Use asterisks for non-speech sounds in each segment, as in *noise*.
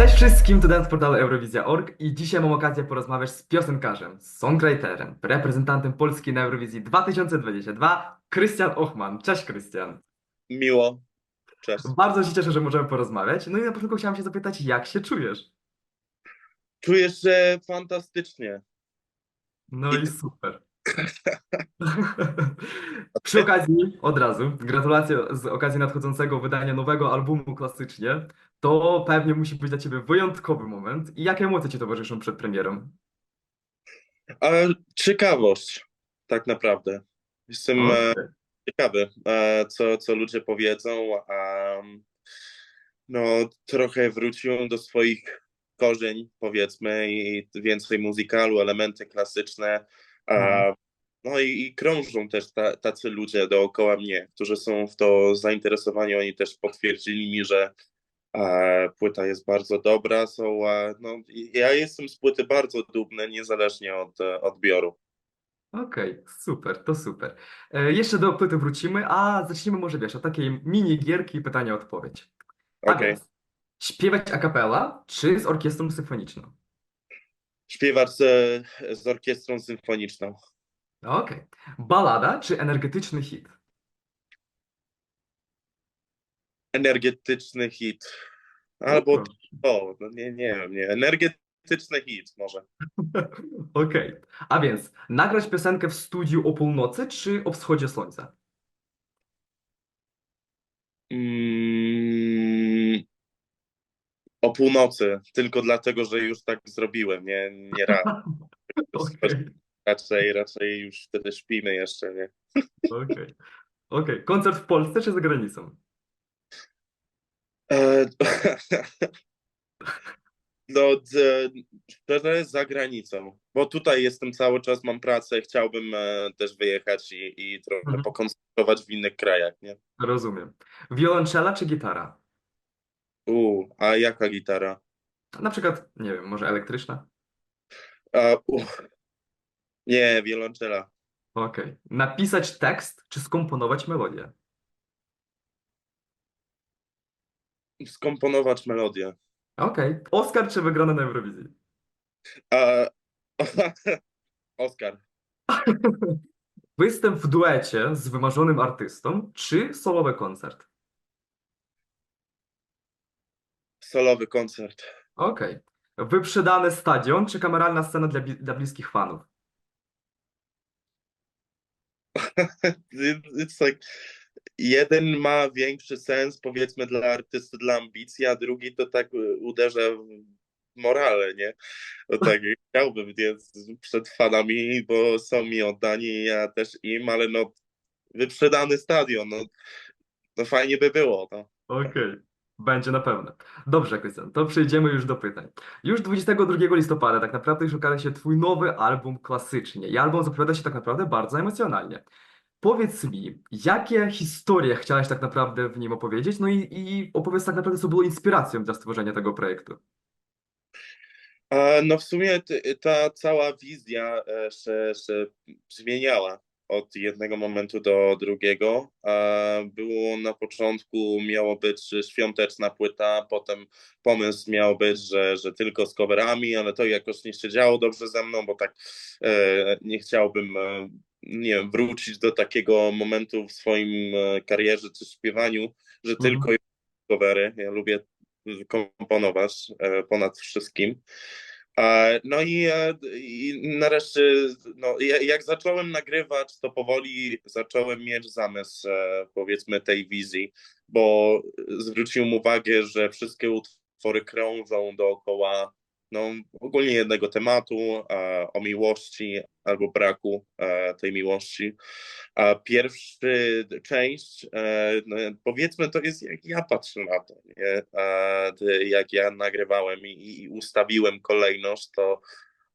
Cześć wszystkim, to Dan z portalu Eurowizja.org i dzisiaj mam okazję porozmawiać z piosenkarzem, songwriterem, reprezentantem Polski na Eurowizji 2022, Krystian Ochman. Cześć Krystian. Miło. Cześć. Bardzo się cieszę, że możemy porozmawiać. No i na początku chciałem się zapytać, jak się czujesz? Czuję się fantastycznie. No i super. *laughs* Przy okazji, od razu, gratulacje z okazji nadchodzącego wydania nowego albumu klasycznie. To pewnie musi być dla Ciebie wyjątkowy moment. I jakie emocje Ci towarzyszą przed premierą? A ciekawość, tak naprawdę. Jestem e, Okej. ciekawy, e, co, co ludzie powiedzą. Um, no, trochę wróciłem do swoich korzeni, powiedzmy, i więcej muzykalu, elementy klasyczne. A, Mhm. no i, i krążą też ta, tacy ludzie dookoła mnie, którzy są w to zainteresowani. Oni też potwierdzili mi, że e, płyta jest bardzo dobra. Są, e, no, ja jestem z płyty bardzo dumny, niezależnie od e, odbioru. Okej, super, to super. E, jeszcze do płyty wrócimy, a zacznijmy może, wiesz, od takiej mini gierki pytania-odpowiedź. A Okej. więc, śpiewać a cappella czy z orkiestrą symfoniczną? Śpiewać z, z orkiestrą symfoniczną. Okej. Balada czy energetyczny hit? Energetyczny hit. Albo No, to, no nie, nie wiem, nie. Energetyczny hit może. *laughs* Okej. A więc, nagrać piosenkę w studiu o północy czy o wschodzie słońca? Mm, o północy, tylko dlatego, że już tak zrobiłem, nie, nie raz. *laughs* Okej, Raczej, raczej już wtedy śpimy jeszcze, nie? okej. Okej, koncert w Polsce czy za granicą? E, *laughs* No, szczerze, za granicą, bo tutaj jestem cały czas, mam pracę, chciałbym e, też wyjechać i, i trochę Mhm. pokoncertować w innych krajach, nie? Rozumiem. Wiolonczela czy gitara? U, a jaka gitara? Na przykład, nie wiem, może elektryczna? A, u, nie, wiolonczela. Okej. Napisać tekst czy skomponować melodię? Skomponować melodię. Okej. Oscar czy wygrana na Eurowizji? A, Oskar, Występ w duecie z wymarzonym artystą czy solowy koncert? solowy koncert. Okej. Wyprzedany stadion czy kameralna scena dla, dla bliskich fanów? *laughs* It- It's like, jeden ma większy sens, powiedzmy, dla artysty, dla ambicji, a drugi to tak uderza w morale, nie? No tak, *laughs* chciałbym więc przed fanami, bo są mi oddani, ja też im, ale no wyprzedany stadion, no, no fajnie by było, no. Okej. Będzie na pewno. Dobrze, Krystian, to przejdziemy już do pytań. Już 22 listopada tak naprawdę już ukaże się twój nowy album klasycznie i album zapowiada się tak naprawdę bardzo emocjonalnie. Powiedz mi, jakie historie chciałeś tak naprawdę w nim opowiedzieć, no i, i opowiedz tak naprawdę, co było inspiracją dla stworzenia tego projektu. A, no w sumie ta cała wizja e, się, się zmieniała od jednego momentu do drugiego. A, Było na początku, miało być świąteczna płyta, potem pomysł miał być, że, że tylko z coverami, ale to jakoś nie siedziało dobrze ze mną, bo tak e, nie chciałbym, e, nie wiem, wrócić do takiego momentu w swoim e, karierze czy śpiewaniu, że Mhm. tylko covery. Ja lubię komponować e, ponad wszystkim. No i, e, i nareszcie, no, ja- jak zacząłem nagrywać, to powoli zacząłem mieć zamysł, powiedzmy, tej wizji, bo zwróciłem uwagę, że wszystkie utwory krążą dookoła, no, ogólnie jednego tematu, e, o miłości albo braku e, tej miłości. A pierwszy część, e, no, powiedzmy, to jest jak ja patrzę na to, nie? E, jak ja nagrywałem i, i ustawiłem kolejność, to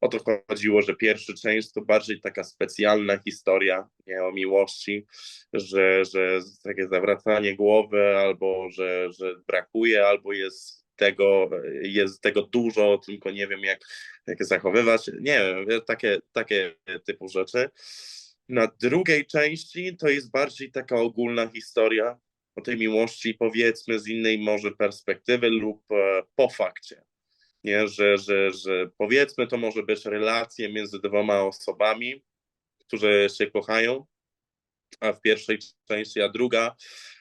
o to chodziło, że pierwszy część to bardziej taka specjalna historia, nie o miłości, że, że takie zawracanie głowy, albo że, że brakuje, albo jest tego, jest tego dużo, tylko nie wiem jak, jak zachowywać, nie wiem, takie, takie typu rzeczy. Na drugiej części to jest bardziej taka ogólna historia o tej miłości, powiedzmy z innej może perspektywy lub e, po fakcie. nie? Że, że, że powiedzmy to może być relacje między dwoma osobami, które się kochają, a w pierwszej części, a druga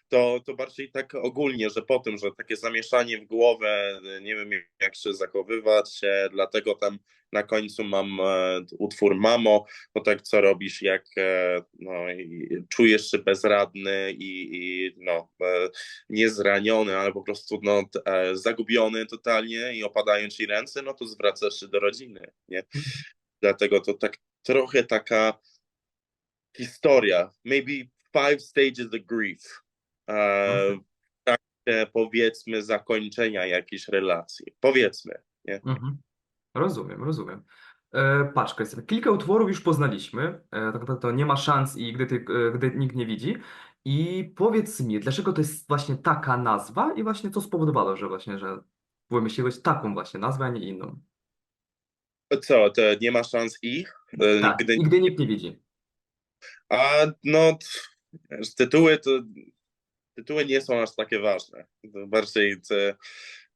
to, to bardziej tak ogólnie, że po tym, że takie zamieszanie w głowę, nie wiem jak się zachowywać, dlatego tam na końcu mam e, utwór Mamo, no tak co robisz, jak e, no, czujesz się bezradny i, i no, e, nie zraniony, ale po prostu no, zagubiony totalnie i opadają ci ręce, no to zwracasz się do rodziny, nie? Dlatego to tak trochę taka historia, maybe five stages of grief, Mhm. w trakcie powiedzmy zakończenia jakiejś relacji, powiedzmy. Mhm. Rozumiem, rozumiem. E, patrz, Krystian, kilka utworów już poznaliśmy. E, tak naprawdę to nie ma szans i gdy, ty, e, gdy nikt nie widzi. I powiedz mi, dlaczego to jest właśnie taka nazwa i właśnie co spowodowało, że właśnie, że wymyśliłeś taką właśnie nazwę, a nie inną. Co, to nie ma szans ich? E, Tak, Gdy, i gdy nikt nie widzi. a no, t- tytuły to tytuły nie są aż takie ważne. Bardziej te,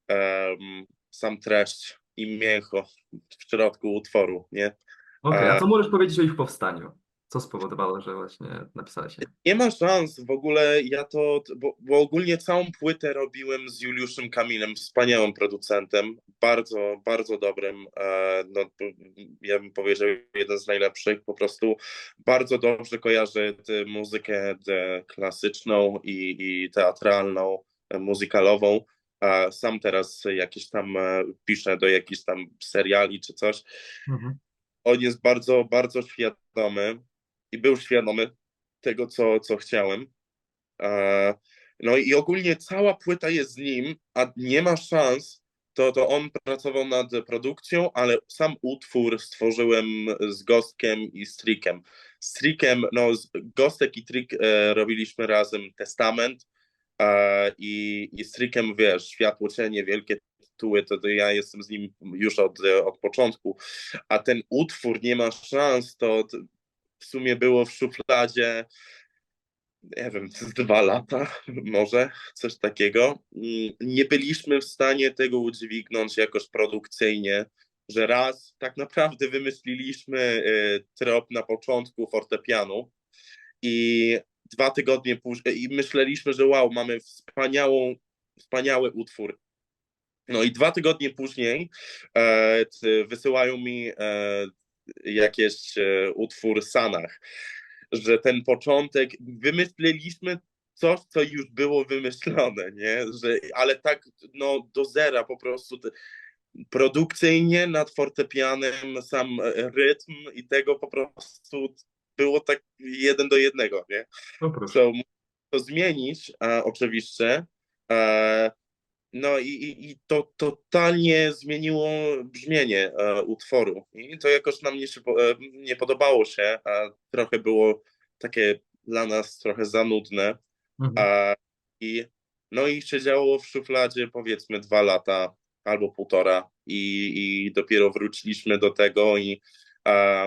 em, sam treść i mięcho w środku utworu, nie? Okej, a E, co możesz powiedzieć o ich powstaniu? Co spowodowało, że właśnie napisałeś? Nie ma szans w ogóle, ja to, bo, bo ogólnie całą płytę robiłem z Juliuszem Kamilem, wspaniałym producentem, bardzo, bardzo dobrym, e, no, ja bym powiedział jeden z najlepszych, po prostu bardzo dobrze kojarzy tę muzykę klasyczną i, i teatralną, e, muzykalową, a sam teraz jakieś tam e, piszę do jakichś tam seriali czy coś, Mhm. on jest bardzo, bardzo świadomy i był świadomy tego, co, co chciałem. E, No i ogólnie cała płyta jest z nim, a nie ma szans, to, to on pracował nad produkcją, ale sam utwór stworzyłem z Gostkiem i Strikiem. Strikiem, no z Gostek i Trik e, robiliśmy razem Testament e, i, i Strikiem, wiesz, Światło Cienie, wielkie tytuły, to, to ja jestem z nim już od, od początku, a ten utwór nie ma szans, to, to w sumie było w szufladzie, nie wiem, z dwa lata, może coś takiego. Mm, Nie byliśmy w stanie tego udźwignąć jakoś produkcyjnie, że raz tak naprawdę wymyśliliśmy y, trop na początku fortepianu i dwa tygodnie później i myśleliśmy, że wow, mamy wspaniałą, wspaniały utwór. No i dwa tygodnie później e, wysyłają mi e, jakieś e, utwór Sanach, że ten początek wymyśliliśmy coś, co już było wymyślone, nie? Że, ale tak no, do zera po prostu te, produkcyjnie nad fortepianem sam e, rytm i tego po prostu było tak jeden do jednego, nie? No proszę. So, to zmienić, a, oczywiście. E, no i, i, i to totalnie zmieniło brzmienie e, utworu. I to jakoś nam nie, e, nie podobało się, a trochę było takie dla nas trochę za nudne. Mhm. A, i, no i siedziało w szufladzie powiedzmy dwa lata albo półtora i, i dopiero wróciliśmy do tego i a,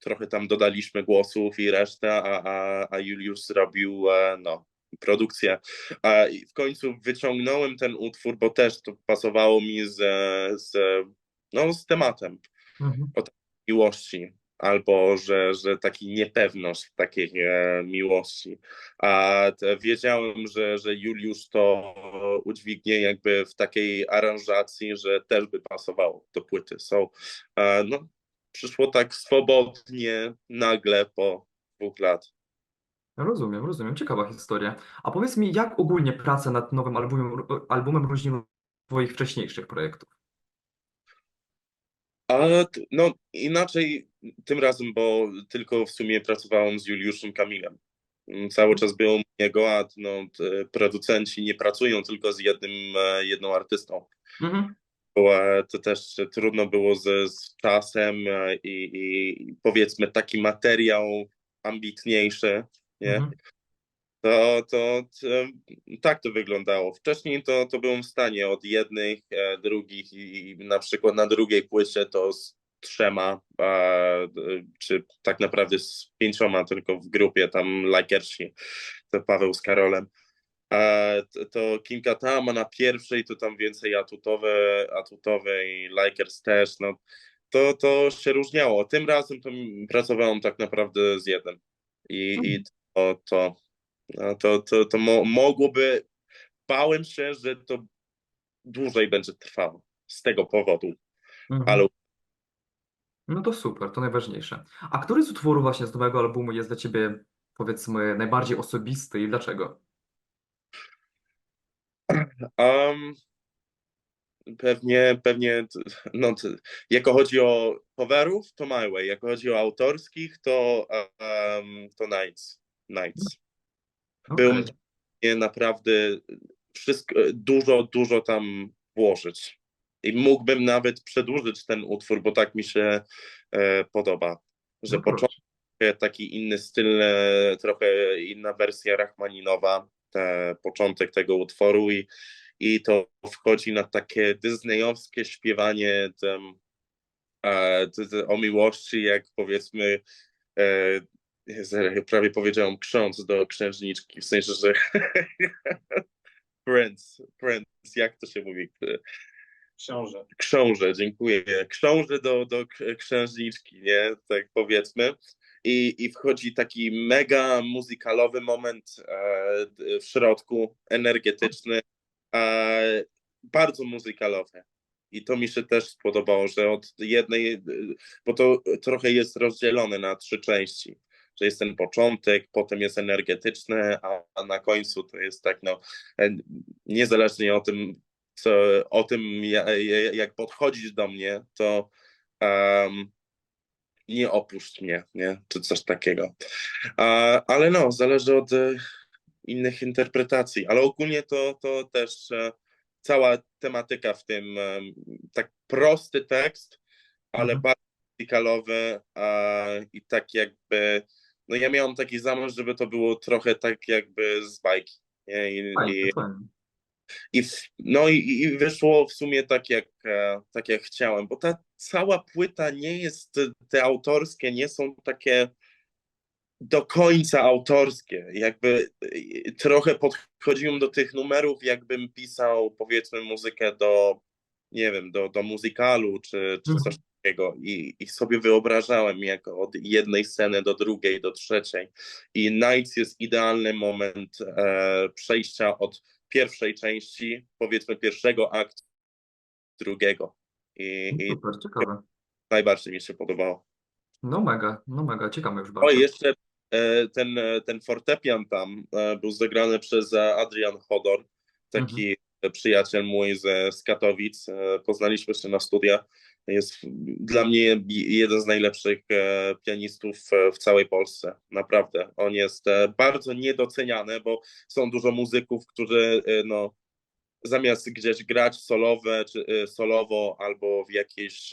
trochę tam dodaliśmy głosów i resztę, a, a, a Juliusz zrobił e, no, produkcję. A, w końcu wyciągnąłem ten utwór, bo też to pasowało mi z, z, no, z tematem Mhm. miłości, albo że, że taki niepewność takiej e, miłości. A wiedziałem, że, że Juliusz to udźwignie jakby w takiej aranżacji, że też by pasowało do płyty. So, e, no, przyszło tak swobodnie, nagle po dwóch lat. Rozumiem, rozumiem. Ciekawa historia. A powiedz mi, jak ogólnie praca nad nowym albumem, albumem różniła Twoich wcześniejszych projektów? A t- no inaczej tym razem, bo tylko w sumie pracowałem z Juliuszem Kamilem. Mm, Cały czas było u niego, a no, t- producenci nie pracują tylko z jednym, e, jedną artystą. Mhm. Bo e, to też trudno było ze, z czasem e, i, i powiedzmy taki materiał ambitniejszy, nie? Mhm. To, to, to tak to wyglądało. Wcześniej to, to byłem w stanie od jednych, e, drugich i, i na przykład na drugiej płycie to z trzema, e, czy tak naprawdę z pięcioma tylko w grupie, tam lajkersi, to Paweł z Karolem. E, t- to Kim Katama na pierwszej, to tam więcej atutowe, atutowe i Lakers też, no to, to się różniało. Tym razem to pracowałem tak naprawdę z jednym i, i to, to, no, to, to, to mo, mogłoby, bałem się, że to dłużej będzie trwało z tego powodu, Mhm. ale No to super, to najważniejsze. A który z utworów właśnie z nowego albumu jest dla ciebie, powiedzmy, najbardziej osobisty i dlaczego? Um, pewnie, pewnie, no, jako chodzi o coverów, to My Way, jako chodzi o autorskich, to, um, to Nights, Nights. Był Okej. mnie naprawdę wszystko, dużo, dużo tam włożyć. I mógłbym nawet przedłużyć ten utwór, bo tak mi się e, podoba, że No początek taki inny styl, e, trochę inna wersja Rachmaninowa, te, początek tego utworu i, i to wchodzi na takie disneyowskie śpiewanie e, o miłości, jak powiedzmy e, Jezu, prawie powiedziałem ksiądz do księżniczki, w sensie, że *laughs* prince, prince, jak to się mówi? Książę. Książę, dziękuję. Książę do, do księżniczki, nie? Tak powiedzmy. I, I wchodzi taki mega muzykalowy moment e, w środku, energetyczny, e, bardzo muzykalowy. I to mi się też spodobało, że od jednej, bo to trochę jest rozdzielone na trzy części, że jest ten początek, potem jest energetyczne, a, na końcu to jest tak, no, e, niezależnie o tym, co, o tym, ja- ja- jak podchodzisz do mnie, to em, nie opuść mnie, nie? Czy coś takiego. A, ale no, zależy od e, innych interpretacji, ale ogólnie to, to też e, cała tematyka w tym, tak prosty tekst, ale Mhm. bardzo muzykalowy a, i tak jakby, no ja miałem taki zamysł, żeby to było trochę tak jakby z bajki? I, i, i w, no i, i wyszło w sumie tak jak, e, tak jak chciałem, bo ta cała płyta nie jest, te autorskie nie są takie do końca autorskie. Jakby e, trochę podchodziłem do tych numerów, jakbym pisał powiedzmy muzykę do, nie wiem, do, do muzykalu czy, czy Mhm. coś takiego i, i sobie wyobrażałem jak od jednej sceny do drugiej, do trzeciej. I Nights jest idealny moment e, przejścia od pierwszej części, powiedzmy pierwszego aktu, drugiego. I, No i super, ciekawe. najbardziej mi się podobało. No mega, no mega, ciekawe już O, bardzo. jeszcze e, ten, e, ten fortepian tam e, był zagrany przez e, Adrian Hodor, taki przyjaciel mój ze, z Katowic. E, Poznaliśmy się na studiach. Jest dla mnie jeden z najlepszych e, pianistów e, w całej Polsce. Naprawdę. On jest bardzo niedoceniany, bo są dużo muzyków, którzy no, zamiast gdzieś grać solowe, czy solowo albo w jakiejś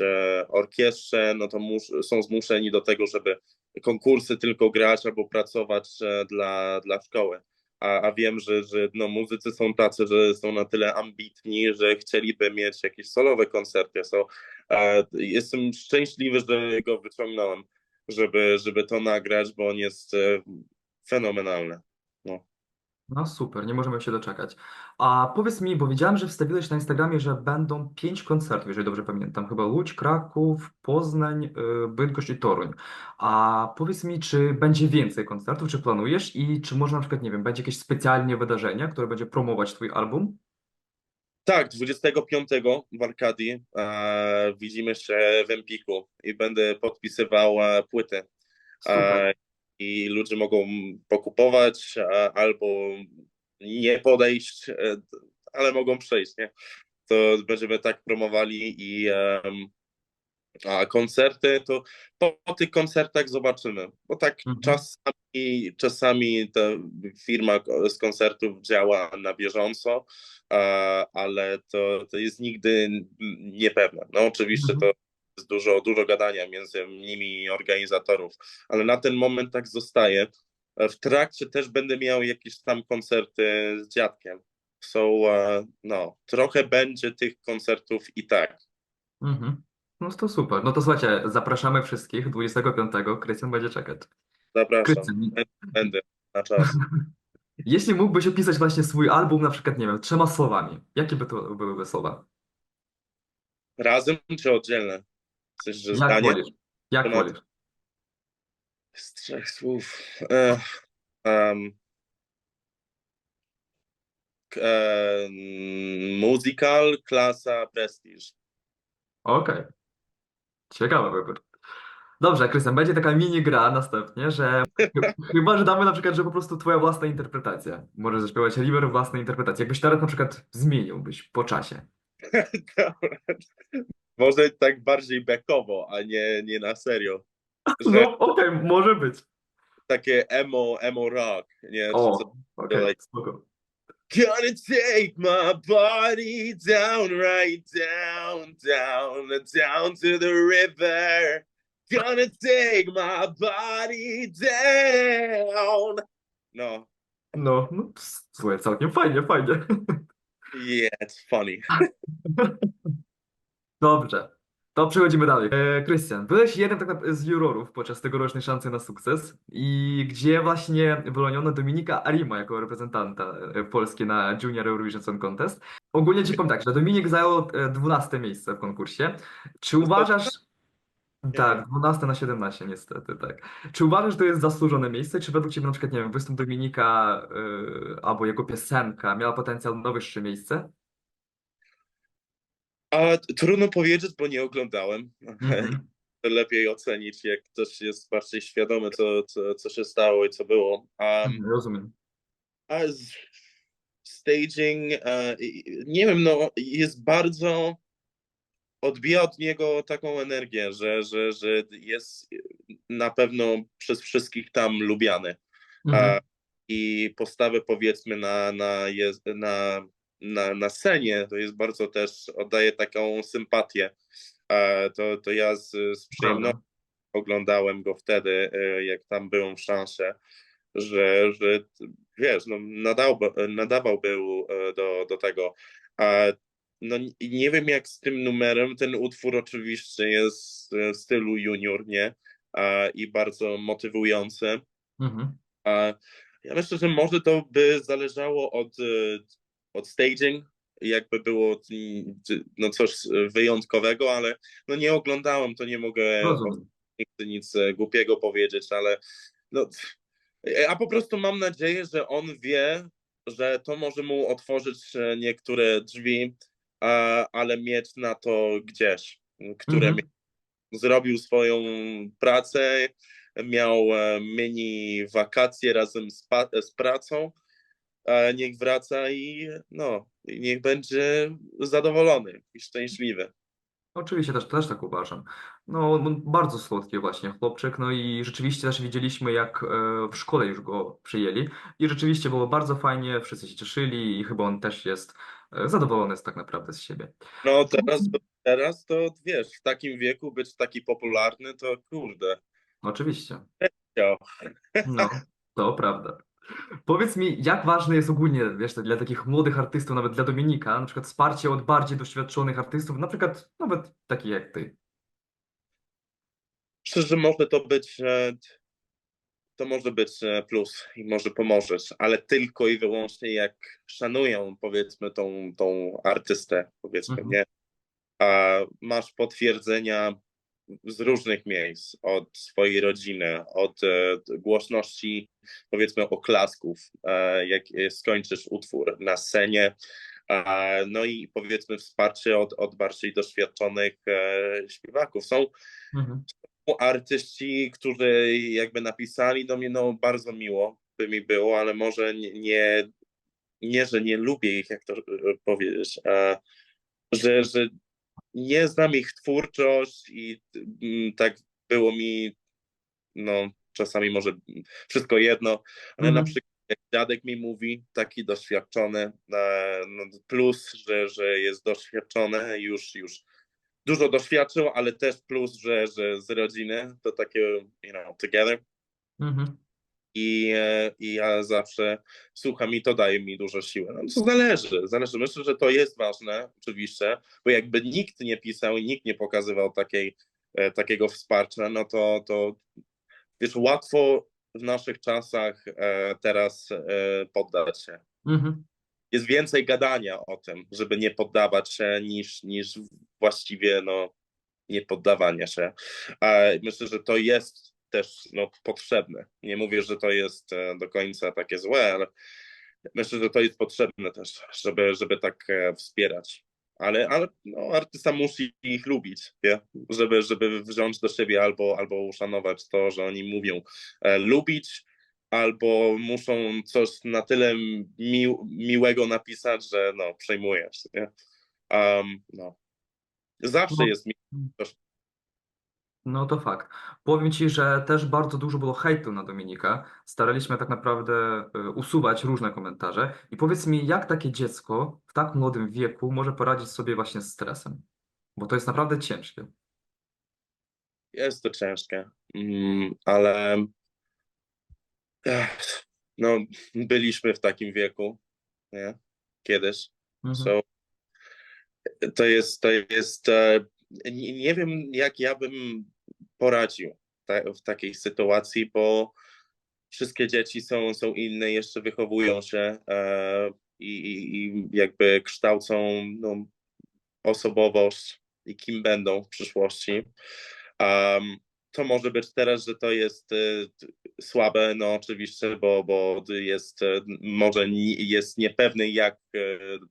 orkiestrze, no to mus, są zmuszeni do tego, żeby konkursy tylko grać albo pracować dla, dla szkoły. A, a wiem, że, że no, muzycy są tacy, że są na tyle ambitni, że chcieliby mieć jakieś solowe koncerty. So, jestem szczęśliwy, że go wyciągnąłem, żeby, żeby to nagrać, bo on jest e, fenomenalny. No super, nie możemy się doczekać. A powiedz mi, bo widziałem, że wstawiłeś na Instagramie, że będą pięć koncertów, jeżeli dobrze pamiętam. Chyba Łódź, Kraków, Poznań, y, Bydgoszcz i Toruń. A powiedz mi, czy będzie więcej koncertów, czy planujesz i czy może na przykład, nie wiem, będzie jakieś specjalnie wydarzenie, które będzie promować twój album? Tak, 25 w Arkadii e, widzimy się w Empiku i będę podpisywał e, płyty. Super. E, I ludzie mogą pokupować albo nie podejść, e, ale mogą przejść, nie? To będziemy tak promowali i a koncerty to po, po tych koncertach zobaczymy, bo tak Mhm. czasami, czasami ta firma z koncertów działa na bieżąco, ale to, to jest nigdy niepewne. No oczywiście Mhm. to jest dużo, dużo gadania między nimi i organizatorów, ale na ten moment tak zostaje. W trakcie też będę miał jakieś tam koncerty z dziadkiem. So, e, no, trochę będzie tych koncertów i tak. Mhm. No to super. No to słuchajcie, zapraszamy wszystkich 25. Krystian będzie czekać. Zapraszam. Krystian, Będę na czas. *laughs* Jeśli mógłbyś opisać właśnie swój album na przykład, nie wiem, trzema słowami, jakie by to byłyby słowa? Razem czy oddzielne? Chcesz, że Jak zdanie? wolisz? Jak Temat. wolisz? Z trzech słów. E, em, k- em, musical, klasa, prestiż. Okej. Ciekawy wybór. Dobrze, Krystian, będzie taka mini gra następnie, że ch- *laughs* chyba, że damy na przykład, że po prostu twoja własna interpretacja. Możesz zaśpiewać River własnej interpretacji. Jakbyś teraz na przykład zmieniłbyś po czasie. *laughs* Dobra. Może tak bardziej backowo, a nie, nie na serio. Że No, okej, może być. takie emo, emo rock, nie? O, okej, like- spoko. Gonna take my body down, right down, down, down to the river. Gonna take my body down. No, No, no, ps- słuchaj, całkiem fajnie, fajnie. yeah, it's funny. *laughs* Dobrze, to przechodzimy dalej. E, Krystian, byłeś jednym tak naprawdę z jurorów podczas tegorocznej szansy na sukces i gdzie właśnie wyłoniono Dominika Arima jako reprezentanta e, Polski na Junior Eurovision Song Contest. Ogólnie ci powiem tak, że Dominik zajął e, 12 miejsce w konkursie. Czy uważasz... Tak, 12 na 17 niestety, tak. Czy uważasz, że to jest zasłużone miejsce, czy według ciebie na przykład, nie wiem, występ Dominika e, albo jego piosenka miała potencjał na wyższe miejsce? A trudno powiedzieć, bo nie oglądałem. Mhm. *laughs* Lepiej ocenić, jak ktoś jest bardziej świadomy, co, co, co się stało i co było. Um, Rozumiem. A z staging, i- nie wiem, no jest bardzo, odbija od niego taką energię, że, że, że jest na pewno przez wszystkich tam lubiany. Mhm. I postawę powiedzmy na, na, na, na, na scenie to jest bardzo też, oddaje taką sympatię. A, to, to ja z, z przyjemnością oglądałem go wtedy, e, jak tam byłem w szansie, że, że wiesz, no, nadał, nadawał był e, do, do tego. No, nie wiem jak z tym numerem, ten utwór oczywiście jest e, w stylu junior, nie? I bardzo motywujący. Mhm. Ja myślę, że może to by zależało od, e, od staging, jakby było no, coś wyjątkowego, ale no, nie oglądałem, to nie mogę chcę nic e, głupiego powiedzieć, ale no, e, a po prostu mam nadzieję, że on wie, że to może mu otworzyć e, niektóre drzwi, a, ale mieć na to gdzieś, które Mhm. zrobił swoją pracę, miał mini wakacje razem z, z pracą, a niech wraca i no, i niech będzie zadowolony i szczęśliwy. Oczywiście też, też tak uważam. No, bardzo słodki właśnie chłopczyk, no i rzeczywiście też widzieliśmy, jak e, w szkole już go przyjęli i rzeczywiście było bardzo fajnie, wszyscy się cieszyli i chyba on też jest e, zadowolony jest tak naprawdę z siebie. No teraz, teraz to wiesz, w takim wieku być taki popularny, to kurde. Oczywiście. No, to prawda. Powiedz mi, jak ważne jest ogólnie, wiesz, dla takich młodych artystów, nawet dla Dominika, na przykład wsparcie od bardziej doświadczonych artystów, na przykład nawet takich jak ty. Myślę, że może to być, e, to może być e, plus i może pomożesz, ale tylko i wyłącznie jak szanują, powiedzmy, tą, tą artystę, powiedzmy, Mhm. nie? A masz potwierdzenia z różnych miejsc, od swojej rodziny, od e, głośności, powiedzmy, oklasków, e, jak e, skończysz utwór na scenie, no i powiedzmy wsparcie od, od bardziej doświadczonych śpiewaków. Są Mhm. artyści, którzy jakby napisali do mnie, no bardzo miło by mi było, ale może nie, nie, że nie lubię ich, jak to powiedzieć, a że, że nie znam ich twórczość i mm, tak było mi, no czasami może wszystko jedno, ale na Mhm. przykład jak dziadek mi mówi, taki doświadczony, e, no plus, że, że jest doświadczony, już, już dużo doświadczył, ale też plus, że, że z rodziny to takie, you know, together. Mhm. I, e, I ja zawsze słucham i to daje mi dużo siły. No to zależy, zależy. Myślę, że to jest ważne, oczywiście, bo jakby nikt nie pisał i nikt nie pokazywał takiej, e, takiego wsparcia, no to, to wiesz, łatwo w naszych czasach e, teraz poddać się. Mhm. Jest więcej gadania o tym, żeby nie poddawać się, niż, niż właściwie no, nie poddawania się. Myślę, że to jest też no, potrzebne. Nie mówię, że to jest e, do końca takie złe, ale myślę, że to jest potrzebne też, żeby, żeby tak e, wspierać. Ale, ale no, artysta musi ich lubić, nie? Żeby, żeby wziąć do siebie albo, albo uszanować to, że oni mówią e, lubić, albo muszą coś na tyle mił, miłego napisać, że no, przejmujesz. Nie? Um, no. Zawsze No. jest mi. No to fakt. Powiem ci, że też bardzo dużo było hejtu na Dominika. Staraliśmy tak naprawdę y, usuwać różne komentarze. I powiedz mi, jak takie dziecko w tak młodym wieku może poradzić sobie właśnie z stresem? Bo to jest naprawdę ciężkie. Jest to ciężkie, mm, ale ech, no, byliśmy w takim wieku, nie? Kiedyś. Mhm. So, to jest, to jest, e, nie, nie wiem jak ja bym poradził w takiej sytuacji, bo wszystkie dzieci są, są inne, jeszcze wychowują się e, i, i, i jakby kształcą no, osobowość i kim będą w przyszłości. Um, to może być teraz, że to jest e, słabe, no oczywiście, bo, bo jest e, może nie, jest niepewny, jak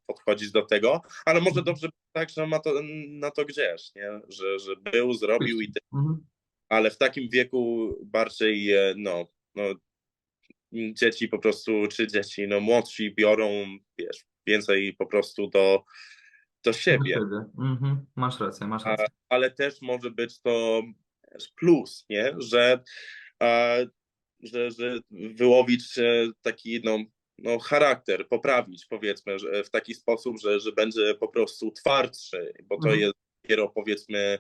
podchodzić do tego, ale może dobrze tak, że ma to na to gdzieś, nie? Że, że był, zrobił i Mhm. Ale w takim wieku bardziej, e, no, no, dzieci po prostu, czy dzieci, no, młodsi biorą, wiesz, więcej po prostu do, do siebie. Mhm. Masz rację, masz a, rację. ale też może być to plus, nie, że, a, że, że wyłowić e, taki, no, no, charakter, poprawić, powiedzmy, że w taki sposób, że, że będzie po prostu twardszy, bo to Mhm. jest dopiero, powiedzmy,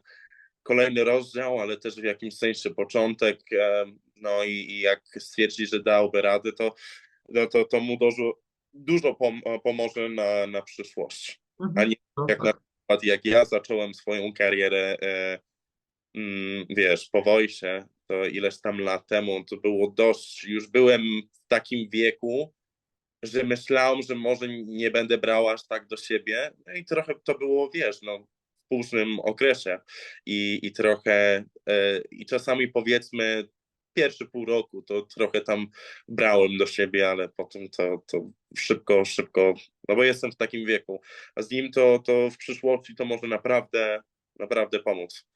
kolejny rozdział, ale też w jakimś sensie początek. e, No i, i jak stwierdzi, że dałby radę, to, no to, to mu dużo, dużo pom pomoże na, na przyszłość. Mhm. A nie To jak na tak. przykład jak ja zacząłem swoją karierę, e, mm, wiesz, po wojsie, to ileś tam lat temu, to było dość, już byłem w takim wieku, że myślałem, że może nie będę brał aż tak do siebie. No i trochę to było, wiesz, no, późnym okresie. I, i trochę, e, i czasami powiedzmy, pierwszy pół roku to trochę tam brałem do siebie, ale potem to, to szybko, szybko, no bo jestem w takim wieku. A z nim to, to w przyszłości to może naprawdę, naprawdę pomóc.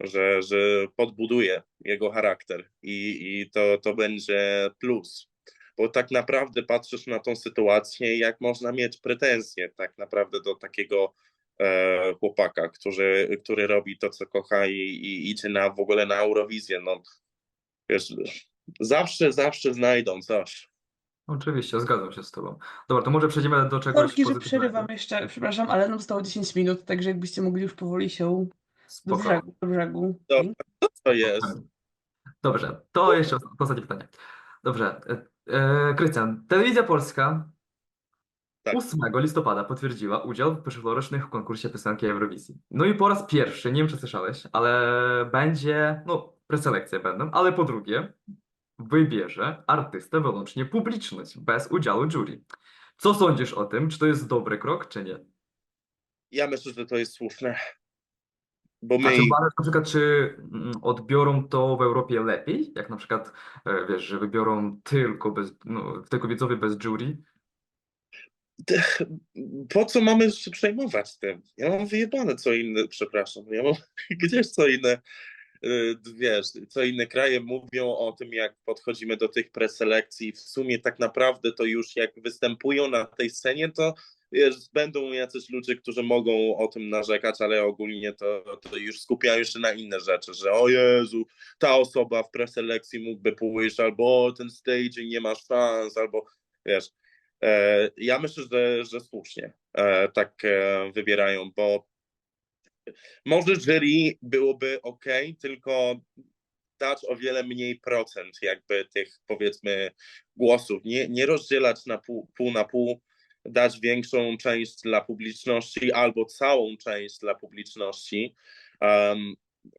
Że, że podbuduje jego charakter i, i to, to będzie plus bo tak naprawdę patrzysz na tą sytuację, jak można mieć pretensje tak naprawdę do takiego chłopaka, który, który robi to, co kocha i, i idzie na, w ogóle na Eurowizję. No, wiesz, zawsze, zawsze znajdą coś. Oczywiście, zgadzam się z tobą. Dobra, to może przejdziemy do czegoś Sorki, że przerywam jeszcze, przepraszam, ale nam zostało 10 minut, także jakbyście mogli już powoli się do Spoko. brzegu. Do brzegu. Dobra. To jest. Dobrze, to jeszcze osta- ostatnie pytanie. Dobrze, e, e, Krystian, Telewizja Polska Tak. 8 listopada potwierdziła udział w przyszłorocznym konkursie piosenki Eurowizji. No i po raz pierwszy, nie wiem czy słyszałeś, ale będzie, no preselekcje będą, ale po drugie wybierze artystę wyłącznie publiczność, bez udziału jury. Co sądzisz o tym? Czy to jest dobry krok, czy nie? Ja myślę, że to jest słuszne. Bo A my, czy uważasz na przykład, czy mm, odbiorą to w Europie lepiej? Jak na przykład, e, wiesz, że wybiorą tylko bez, no, tylko widzowie bez jury? Po co mamy się przejmować tym? Ja mam wyjebane co inne, przepraszam, ja mam *laughs* gdzieś co inne, y, wiesz, co inne kraje mówią o tym, jak podchodzimy do tych preselekcji. W sumie tak naprawdę to już jak występują na tej scenie, to wiesz, będą jacyś ludzie, którzy mogą o tym narzekać, ale ogólnie to, to już skupiają się na inne rzeczy, że o Jezu, ta osoba w preselekcji mógłby pójść, albo ten stage nie ma szans, albo wiesz, Ja myślę, że, że słusznie e, tak e, wybierają, bo może jury byłoby ok, tylko dać o wiele mniej procent jakby tych powiedzmy głosów, nie, nie rozdzielać na pół, pół na pół, dać większą część dla publiczności albo całą część dla publiczności. Um,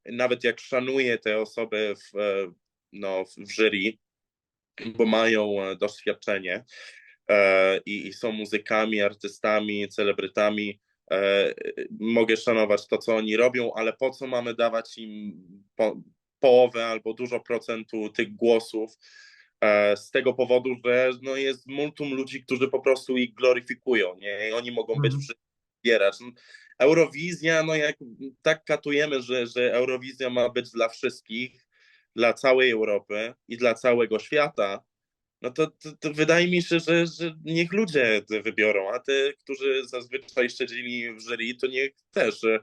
nawet jak szanuję te osoby w, e, no, w jury, bo mają e, doświadczenie e, i, i są muzykami, artystami, celebrytami. E, mogę szanować to, co oni robią, ale po co mamy dawać im po, połowę albo dużo procentu tych głosów? E, z tego powodu, że no, jest multum ludzi, którzy po prostu ich gloryfikują, nie? I oni mogą być Mhm. przy wspierać. No, Eurowizja, no jak tak katujemy, że, że Eurowizja ma być dla wszystkich, dla całej Europy i dla całego świata, no to, to, to wydaje mi się, że, że niech ludzie wybiorą, a te, którzy zazwyczaj siedzili w jury, to niech też e,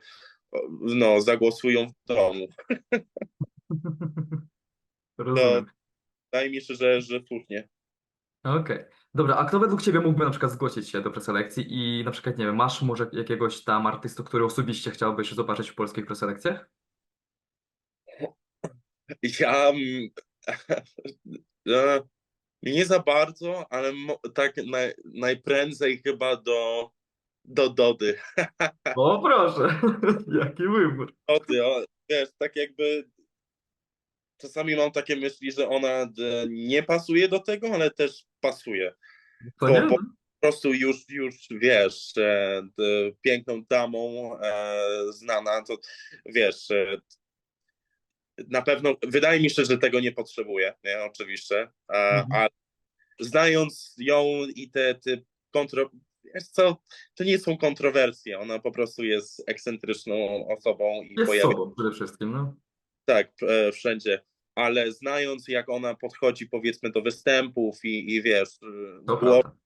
no, zagłosują w domu. *laughs* Rozumiem. Wydaje mi się, że, że słusznie. Okej. Dobra, a kto według Ciebie mógłby na przykład zgłosić się do preselekcji i na przykład, nie wiem, masz może jakiegoś tam artystę, który osobiście chciałbyś zobaczyć w polskich preselekcjach? Ja *laughs* nie za bardzo, ale tak naj, najprędzej chyba do, do Dody. *laughs* O proszę, *laughs* jaki wybór. Dody, o, wiesz, tak jakby czasami mam takie myśli, że ona d- nie pasuje do tego, ale też pasuje. To nie? po- prostu już, już wiesz, e, piękną damą e, znana, to wiesz, e, na pewno, wydaje mi się, że tego nie potrzebuje, nie, oczywiście, e, Mhm. ale znając ją i te, te kontro... Wiesz co, to nie są kontrowersje, ona po prostu jest ekscentryczną osobą i Jest pojawia sobą przede wszystkim, no. tak, e, wszędzie, ale znając jak ona podchodzi powiedzmy do występów i, i wiesz, prawda.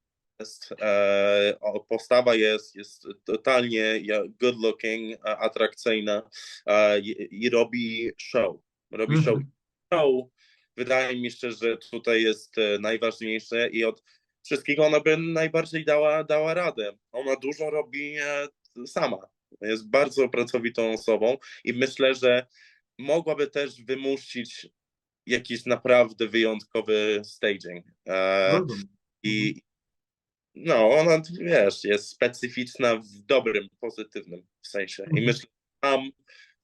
Jest, e, postawa jest, jest totalnie good looking, a- atrakcyjna e, i, i robi show. Robi show. Mhm. show. Wydaje mi się, że tutaj jest e, najważniejsze i od wszystkiego ona by najbardziej dała, dała radę. Ona dużo robi e, sama. Jest bardzo pracowitą osobą i myślę, że mogłaby też wymusić jakiś naprawdę wyjątkowy staging. E, i no, ona, wiesz, jest specyficzna w dobrym, pozytywnym sensie. I Mhm. myślę, że tam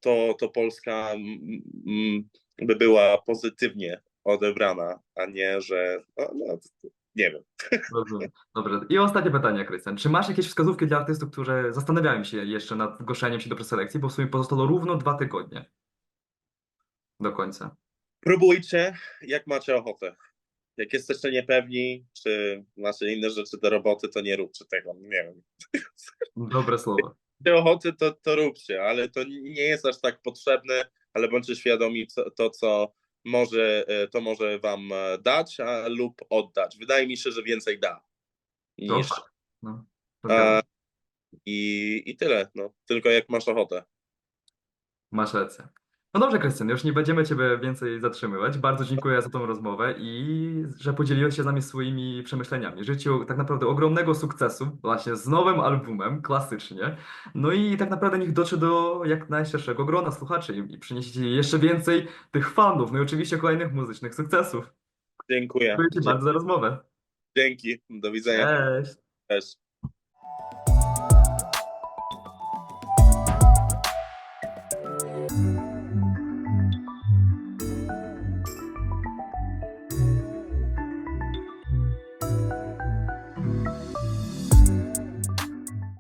to, to Polska mm, by była pozytywnie odebrana, a nie, że no, no, nie wiem. Rozumiem. Dobra. I ostatnie pytanie, Krystian. Czy masz jakieś wskazówki dla artystów, którzy zastanawiają się jeszcze nad zgłoszeniem się do preselekcji, bo w sumie pozostało równo dwa tygodnie do końca. Próbujcie, jak macie ochotę. Jak jesteście niepewni, czy macie inne rzeczy do roboty, to nie róbcie tego. Nie wiem. Dobre słowo. *laughs* macie ochoty, to, to róbcie, ale to nie jest aż tak potrzebne, ale bądźcie świadomi co, to, co może, e, to może wam e, dać a, lub oddać. Wydaje mi się, że więcej da niż. No. e, i, i tyle. No. Tylko jak masz ochotę. Masz rację. No dobrze, Krystian, już nie będziemy Ciebie więcej zatrzymywać. Bardzo dziękuję za tą rozmowę i że podzieliłeś się z nami swoimi przemyśleniami. Życzę tak naprawdę ogromnego sukcesu właśnie z nowym albumem, klasycznie. No i tak naprawdę niech dotrze do jak najszerszego grona słuchaczy i, i przyniesie Ci jeszcze więcej tych fanów, no i oczywiście kolejnych muzycznych sukcesów. Dziękuję. Dziękuję Ci bardzo za rozmowę. Dzięki. Do widzenia. Cześć! Cześć.